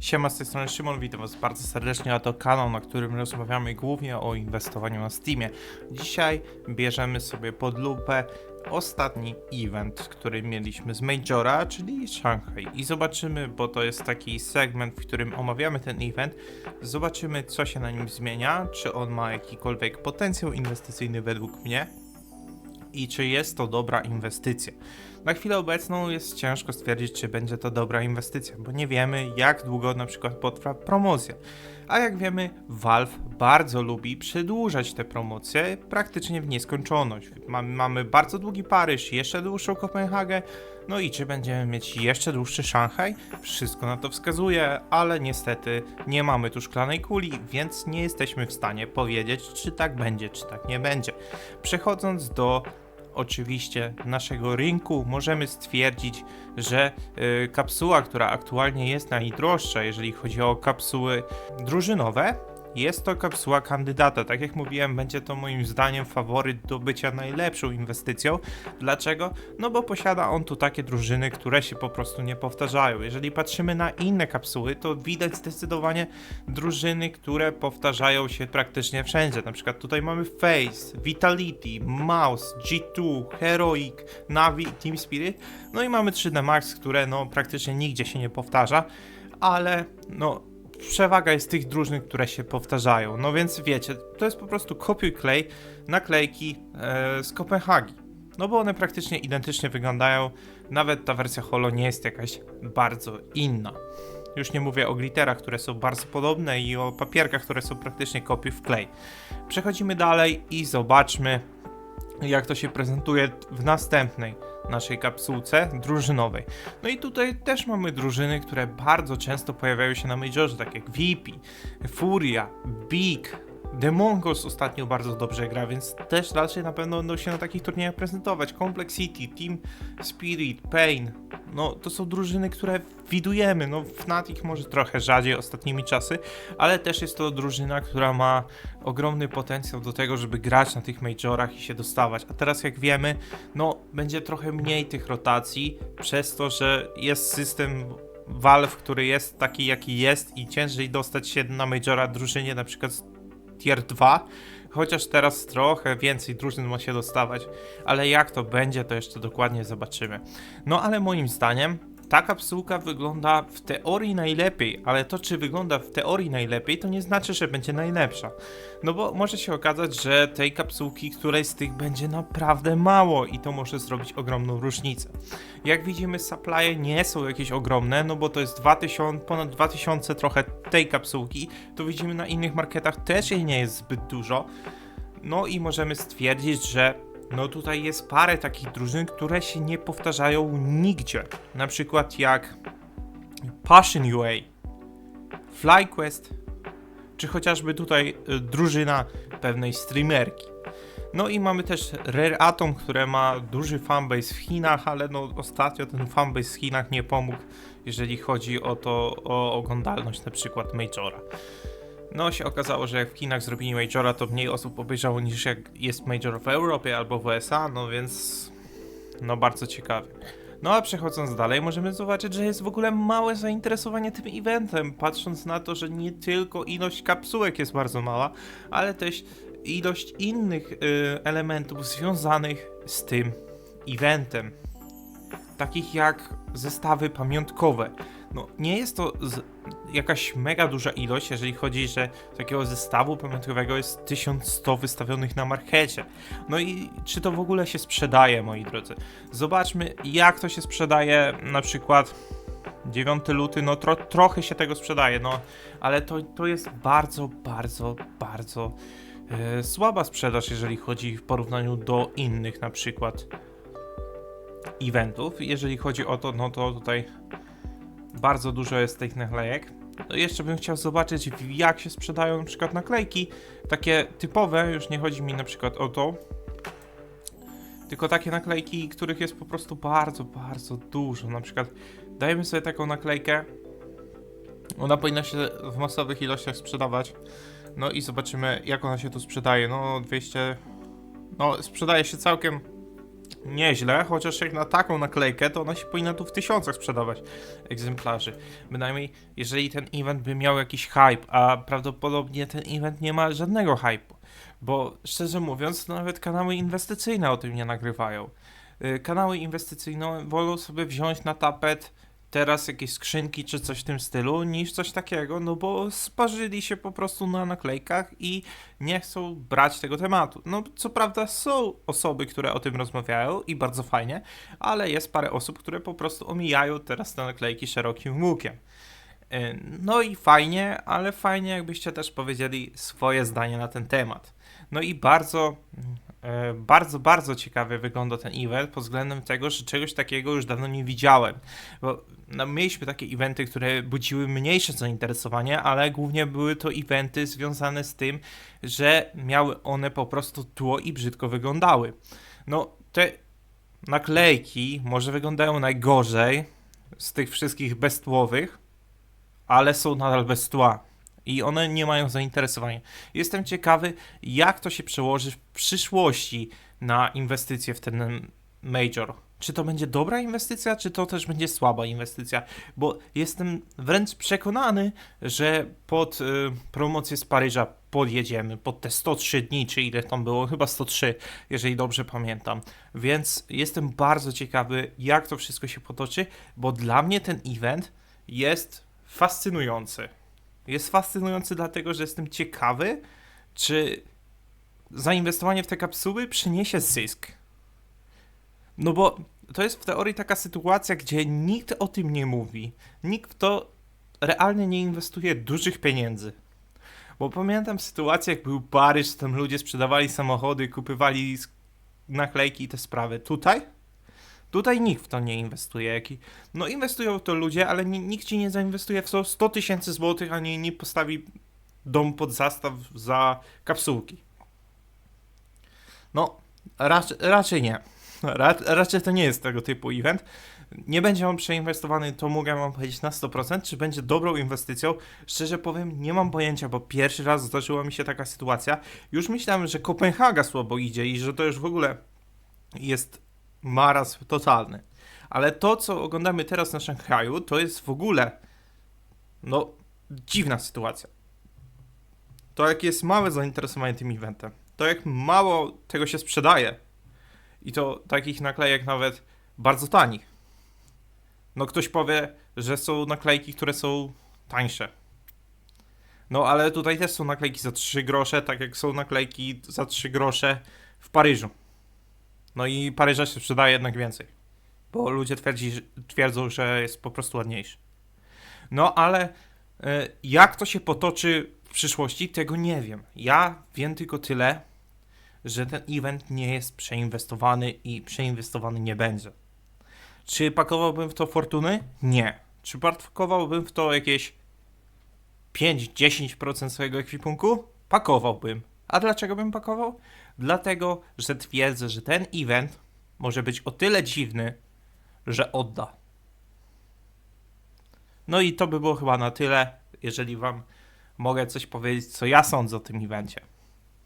Siema, z tej strony Szymon, witam was bardzo serdecznie, a to kanał, na którym rozmawiamy głównie o inwestowaniu na Steamie. Dzisiaj bierzemy sobie pod lupę ostatni event, który mieliśmy z Majora, czyli Shanghai i zobaczymy, bo to jest taki segment, w którym omawiamy ten event, zobaczymy co się na nim zmienia, czy on ma jakikolwiek potencjał inwestycyjny według mnie i czy jest to dobra inwestycja. Na chwilę obecną jest ciężko stwierdzić, czy będzie to dobra inwestycja, bo nie wiemy, jak długo na przykład potrwa promocja. A jak wiemy, Valve bardzo lubi przedłużać te promocje praktycznie w nieskończoność. Mamy, mamy bardzo długi Paryż, jeszcze dłuższą Kopenhagę, no i czy będziemy mieć jeszcze dłuższy Szanghaj? Wszystko na to wskazuje, ale niestety nie mamy tu szklanej kuli, więc nie jesteśmy w stanie powiedzieć, czy tak będzie, czy tak nie będzie. Przechodząc do oczywiście naszego rynku, możemy stwierdzić, że y, kapsuła, która aktualnie jest najdroższa, jeżeli chodzi o kapsuły drużynowe, jest to kapsuła kandydata. Tak jak mówiłem, będzie to moim zdaniem faworyt do bycia najlepszą inwestycją. Dlaczego? No bo posiada on tu takie drużyny, które się po prostu nie powtarzają. Jeżeli patrzymy na inne kapsuły, to widać zdecydowanie drużyny, które powtarzają się praktycznie wszędzie. Na przykład tutaj mamy Face, Vitality, Mouse, G2, Heroic, Navi, Team Spirit. No i mamy 3D Max, które no praktycznie nigdzie się nie powtarza, ale no przewaga jest tych drużyn, które się powtarzają. No więc wiecie, to jest po prostu kopiuj klej naklejki e, z Kopenhagi. No bo one praktycznie identycznie wyglądają. Nawet ta wersja Holo nie jest jakaś bardzo inna. Już nie mówię o glitterach, które są bardzo podobne i o papierkach, które są praktycznie kopiuj w klej. Przechodzimy dalej i zobaczmy, jak to się prezentuje w następnej naszej kapsułce drużynowej. No i tutaj też mamy drużyny, które bardzo często pojawiają się na Majorze, tak jak VP, Furia, Big, The Mongols ostatnio bardzo dobrze gra, więc też raczej na pewno będą się na takich turniejach prezentować. Complexity, Team Spirit, Pain, no to są drużyny, które widujemy. No Fnatic może trochę rzadziej ostatnimi czasy, ale też jest to drużyna, która ma ogromny potencjał do tego, żeby grać na tych majorach i się dostawać. A teraz jak wiemy, no będzie trochę mniej tych rotacji przez to, że jest system Valve, który jest taki jaki jest i ciężej dostać się na majora drużynie na przykład tier 2, chociaż teraz trochę więcej drużyn ma się dostawać, ale jak to będzie, to jeszcze dokładnie zobaczymy. No ale moim zdaniem ta kapsułka wygląda w teorii najlepiej, ale to czy wygląda w teorii najlepiej, to nie znaczy, że będzie najlepsza. No bo może się okazać, że tej kapsułki, której z tych będzie naprawdę mało i to może zrobić ogromną różnicę. Jak widzimy, supply nie są jakieś ogromne, no bo to jest 2000, ponad 2000 trochę tej kapsułki. To widzimy na innych marketach też jej nie jest zbyt dużo. No i możemy stwierdzić, że no tutaj jest parę takich drużyn, które się nie powtarzają nigdzie. Na przykład jak Passion UA, FlyQuest, czy chociażby tutaj y, drużyna pewnej streamerki. No i mamy też Rare Atom, które ma duży fanbase w Chinach, ale no ostatnio ten fanbase w Chinach nie pomógł, jeżeli chodzi o to, o oglądalność na przykład Majora. No się okazało, że jak w Chinach zrobili Majora, to mniej osób obejrzało niż jak jest Major w Europie albo w USA, no więc no bardzo ciekawe. No a przechodząc dalej, możemy zobaczyć, że jest w ogóle małe zainteresowanie tym eventem, patrząc na to, że nie tylko ilość kapsułek jest bardzo mała, ale też ilość innych y, elementów związanych z tym eventem. Takich jak zestawy pamiątkowe. No, nie jest to z, jakaś mega duża ilość, jeżeli chodzi, że takiego zestawu pamiątkowego jest 1100 wystawionych na markecie. No i czy to w ogóle się sprzedaje, moi drodzy? Zobaczmy, jak to się sprzedaje, na przykład 9 luty, no tro, trochę się tego sprzedaje, no, ale to, to jest bardzo, bardzo, bardzo e, słaba sprzedaż, jeżeli chodzi w porównaniu do innych, na przykład eventów. Jeżeli chodzi o to, no to tutaj bardzo dużo jest tych naklejek. No jeszcze bym chciał zobaczyć, jak się sprzedają na przykład naklejki. Takie typowe, już nie chodzi mi na przykład o to. Tylko takie naklejki, których jest po prostu bardzo, bardzo dużo. Na przykład dajemy sobie taką naklejkę. Ona powinna się w masowych ilościach sprzedawać. No i zobaczymy, jak ona się tu sprzedaje. No 200. No, sprzedaje się całkiem nieźle, chociaż jak na taką naklejkę, to ona się powinna tu w tysiącach sprzedawać egzemplarzy. Bynajmniej, jeżeli ten event by miał jakiś hype, a prawdopodobnie ten event nie ma żadnego hype'u. Bo szczerze mówiąc, nawet kanały inwestycyjne o tym nie nagrywają. Y, Kanały inwestycyjne wolą sobie wziąć na tapet teraz jakieś skrzynki czy coś w tym stylu, niż coś takiego, no bo sparzyli się po prostu na naklejkach i nie chcą brać tego tematu. No, co prawda są osoby, które o tym rozmawiają i bardzo fajnie, ale jest parę osób, które po prostu omijają teraz te naklejki szerokim łukiem. Y, No i fajnie, ale fajnie jakbyście też powiedzieli swoje zdanie na ten temat. No i bardzo, e, bardzo, bardzo ciekawie wygląda ten event pod względem tego, że czegoś takiego już dawno nie widziałem. Bo no, mieliśmy takie eventy, które budziły mniejsze zainteresowanie, ale głównie były to eventy związane z tym, że miały one po prostu tło i brzydko wyglądały. No, te naklejki może wyglądają najgorzej z tych wszystkich beztłowych, ale są nadal bez tła. I one nie mają zainteresowania. Jestem ciekawy, jak to się przełoży w przyszłości na inwestycje w ten major. Czy to będzie dobra inwestycja, czy to też będzie słaba inwestycja? Bo jestem wręcz przekonany, że pod y, promocję z Paryża podjedziemy, pod te 103 dni, czy ile tam było, chyba 103, jeżeli dobrze pamiętam. Więc jestem bardzo ciekawy, jak to wszystko się potoczy, bo dla mnie ten event jest fascynujący. Jest fascynujący dlatego, że jestem ciekawy, czy zainwestowanie w te kapsuły przyniesie zysk. No bo to jest w teorii taka sytuacja, gdzie nikt o tym nie mówi. Nikt w to realnie nie inwestuje dużych pieniędzy. Bo pamiętam sytuację, jak był Paryż, tam ludzie sprzedawali samochody, kupywali naklejki i te sprawy. Tutaj? Tutaj nikt w to nie inwestuje. No inwestują w to ludzie, ale ni- nikt ci nie zainwestuje w to 100 tysięcy złotych, ani nie postawi dom pod zastaw za kapsułki. No, raczej, raczej nie. Ra, raczej to nie jest tego typu event. Nie będzie on przeinwestowany, to mogę wam powiedzieć na 100%. Czy będzie dobrą inwestycją? Szczerze powiem, nie mam pojęcia, bo pierwszy raz zdarzyła mi się taka sytuacja. Już myślałem, że Kopenhaga słabo idzie i że to już w ogóle jest marazm totalny. Ale to, co oglądamy teraz na Szanghaju, to jest w ogóle no dziwna sytuacja. To jak jest małe zainteresowanie tym eventem, to jak mało tego się sprzedaje i to takich naklejek nawet bardzo tanich. No ktoś powie, że są naklejki, które są tańsze. No ale tutaj też są naklejki za 3 grosze, tak jak są naklejki za 3 grosze w Paryżu. No i Paryża się sprzedaje jednak więcej. Bo ludzie twierdzi, twierdzą, że jest po prostu ładniejszy. No ale e, jak to się potoczy w przyszłości, tego nie wiem. Ja wiem tylko tyle, że ten event nie jest przeinwestowany i przeinwestowany nie będzie. Czy pakowałbym w to fortuny? Nie. Czy pakowałbym w to jakieś 5-10% swojego ekwipunku? Pakowałbym. A dlaczego bym pakował? Dlatego, że twierdzę, że ten event może być o tyle dziwny, że odda. No i to by było chyba na tyle, jeżeli wam mogę coś powiedzieć, co ja sądzę o tym evencie.